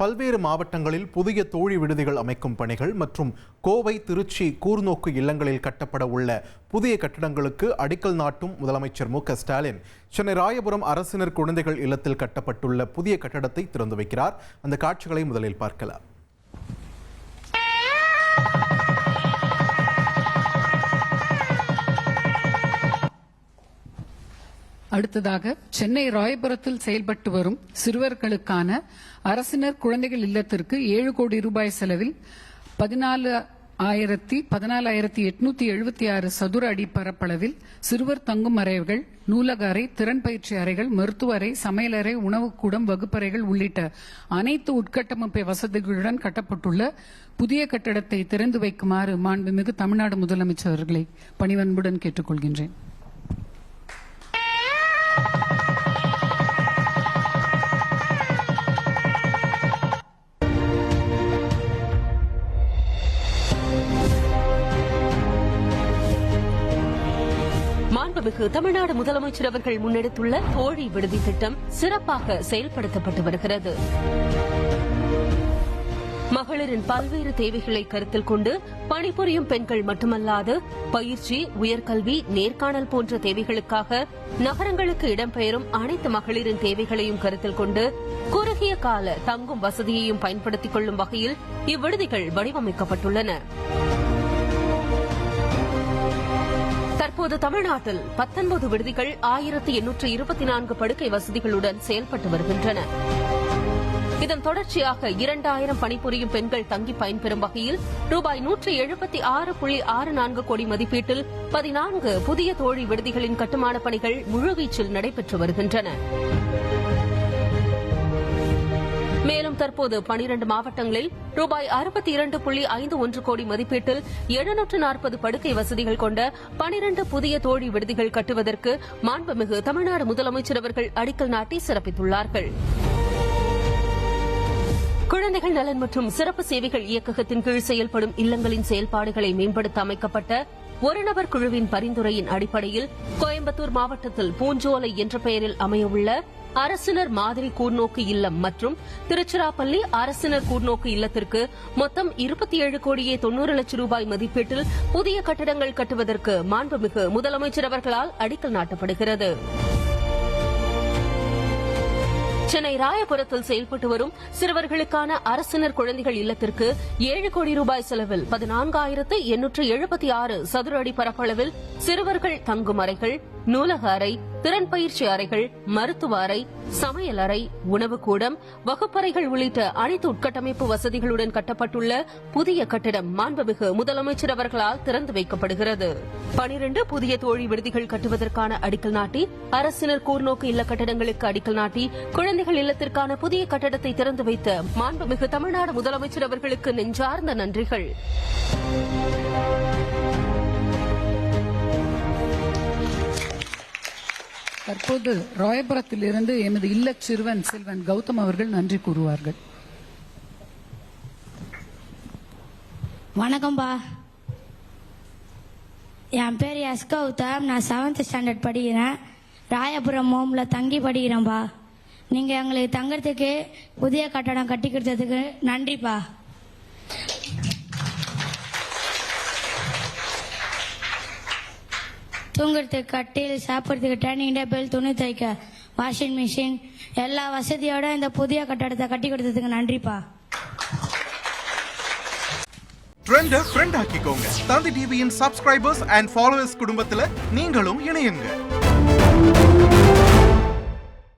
பல்வேறு மாவட்டங்களில் புதிய தோழி விடுதிகள் அமைக்கும் பணிகள் மற்றும் கோவை திருச்சி கூர்நோக்கு இல்லங்களில் கட்டப்பட உள்ள புதிய கட்டடங்களுக்கு அடிக்கல் நாட்டும் முதலமைச்சர் மு க ஸ்டாலின். சென்னை ராயபுரம் அரசினர் குழந்தைகள் இல்லத்தில் கட்டப்பட்டுள்ள புதிய கட்டடத்தை திறந்து வைக்கிறார். அந்த காட்சிகளை முதலில் பார்க்கலாம். அடுத்ததாக சென்னை ராயபுரத்தில் செயல்பட்டு வரும் சிறுவர்களுக்கான அரசினர் குழந்தைகள் இல்லத்திற்கு ஏழு கோடி ரூபாய் செலவில் பதினாலு ஆயிரத்தி பதினாலாயிரத்தி எட்நூத்தி எழுபத்தி ஆறு சதுர அடி பரப்பளவில் சிறுவர் தங்கும் அறைகள் நூலக அறை திறன் பயிற்சி அறைகள் மருத்துவ அறை சமையலறை உணவுக்கூடம் வகுப்பறைகள் உள்ளிட்ட அனைத்து உட்கட்டமைப்பு வசதிகளுடன் கட்டப்பட்டுள்ள புதிய கட்டடத்தை திறந்து வைக்குமாறு மாண்புமிகு தமிழ்நாடு முதலமைச்சர் அவர்களை பணிவன்புடன் கேட்டுக்கொள்கின்றேன். மாண்புமிகு தமிழ்நாடு முதலமைச்சர் அவர்கள் முன்னெடுத்துள்ள தோழி விடுதி திட்டம் சிறப்பாக செயல்படுத்தப்பட்டு வருகிறது. மகளிரின் பல்வேறு தேவைகளை கருத்தில் கொண்டு பணிபுரியும் பெண்கள் மட்டுமல்லாது பயிற்சி உயர்கல்வி நேர்காணல் போன்ற தேவைகளுக்காக நகரங்களுக்கு இடம்பெயரும் அனைத்து மகளிரின் தேவைகளையும் கருத்தில் கொண்டு குறுகிய கால தங்கும் வசதியையும் பயன்படுத்திக் கொள்ளும் வகையில் இவ்விடுதிகள் வடிவமைக்கப்பட்டுள்ளன. தற்போது தமிழ்நாட்டில் பத்தொன்பது விடுதிகள் ஆயிரத்தி எண்ணூற்று இருபத்தி நான்கு படுக்கை வசதிகளுடன் செயல்பட்டு வருகின்றன. இதன் தொடர்ச்சியாக இரண்டாயிரம் பணிபுரியும் பெண்கள் தங்கி பயன்பெறும் வகையில் ரூபாய் நூற்று எழுபத்தி ஆறு புள்ளி ஆறு நான்கு கோடி மதிப்பீட்டில் பதினான்கு புதிய தோழி விடுதிகளின் கட்டுமான பணிகள் முழுவீச்சில் நடைபெற்று வருகின்றன. மேலும் தற்போது பனிரண்டு மாவட்டங்களில் ரூபாய் அறுபத்தி இரண்டு புள்ளி ஐந்து ஒன்று கோடி மதிப்பீட்டில் எழுநூற்று நாற்பது படுக்கை வசதிகள் கொண்ட பனிரண்டு புதிய தோழி விடுதிகள் கட்டுவதற்கு மாண்புமிகு தமிழ்நாடு முதலமைச்சர் அவர்கள் அடிக்கல் நாட்டி சிறப்பித்துள்ளார்கள். குழந்தைகள் நலன் மற்றும் சிறப்பு சேவைகள் இயக்ககத்தின் கீழ் செயல்படும் இல்லங்களின் செயல்பாடுகளை மேம்படுத்த அமைக்கப்பட்ட ஒரு நபர் குழுவின் பரிந்துரையின் அடிப்படையில் கோயம்புத்தூர் மாவட்டத்தில் பூஞ்சோலை என்ற பெயரில் அமையவுள்ள அரசினர் மாதிரி கூர்நோக்கு இல்லம் மற்றும் திருச்சிராப்பள்ளி அரசினர் கூர்நோக்கு இல்லத்திற்கு மொத்தம் இருபத்தி ஏழு கோடியே தொன்னூறு லட்சம் ரூபாய் மதிப்பீட்டில் புதிய கட்டடங்கள் கட்டுவதற்கு மாண்புமிகு முதலமைச்சர் அவர்களால் அடிக்கல் நாட்டப்படுகிறது. சென்னை ராயபுரத்தில் செயல்பட்டு வரும் சிறுவர்களுக்கான அரசினர் குழந்தைகள் இல்லத்திற்கு ஏழு கோடி ரூபாய் செலவில் பதினான்காயிரத்து எண்ணூற்று எழுபத்தி ஆறு சதுர அடி பரப்பளவில் சிறுவர்கள் தங்கும் அறைகள் நூலக அறை திறன் பயிற்சி அறைகள் மருத்துவ அறை சமையல் அறை உணவுக்கூடம் வகுப்பறைகள் உள்ளிட்ட அனைத்து உட்கட்டமைப்பு வசதிகளுடன் கட்டப்பட்டுள்ள புதிய கட்டிடம் மாண்புமிகு முதலமைச்சர் அவர்களால் திறந்து வைக்கப்படுகிறது. பனிரண்டு புதிய தோழி விடுதிகள் கட்டுவதற்கான அடிக்கல் நாட்டி அரசினர் கூர்நோக்கு இல்ல கட்டடங்களுக்கு அடிக்கல் நாட்டி குழந்தைகள் இல்லத்திற்கான புதிய கட்டடத்தை திறந்து வைத்த மாண்புமிகு தமிழ்நாடு முதலமைச்சர் அவர்களுக்கு நெஞ்சார்ந்த நன்றிகள். தற்போது ராயபுரத்திலிருந்து எமது இல்ல சிறுவன் செல்வன் கௌதம் அவர்கள் நன்றி கூறுவார்கள். வணக்கம்பா. என் பேர் எஸ். கௌதம். நான் செவன்த் ஸ்டாண்டர்ட் படிக்கிறேன். ராயபுரம் ஹோமில் தங்கி படிக்கிறேன்பா. நீங்கள் எங்களுக்கு தங்கறதுக்கு புதிய கட்டடம் கட்டி கொடுத்ததுக்கு நன்றிப்பா. தூங்குறதுக்கு கட்டில் சாப்பிட்றதுக்கு டைனிங் டேபிள் துணி தைக்க வாஷிங் மிஷின் எல்லா வசதியோட இந்த புதிய கட்டடத்தை கட்டி கொடுத்ததுக்கு நன்றிப்பா. ட்ரெண்ட ஃப்ரெண்ட் ஆக்கிக்கோங்க. தந்தி டிவியின் சப்ஸ்கிரைபர்ஸ் அண்ட் ஃபாலோவர்ஸ் குடும்பத்தில் நீங்களும் இணையுங்க.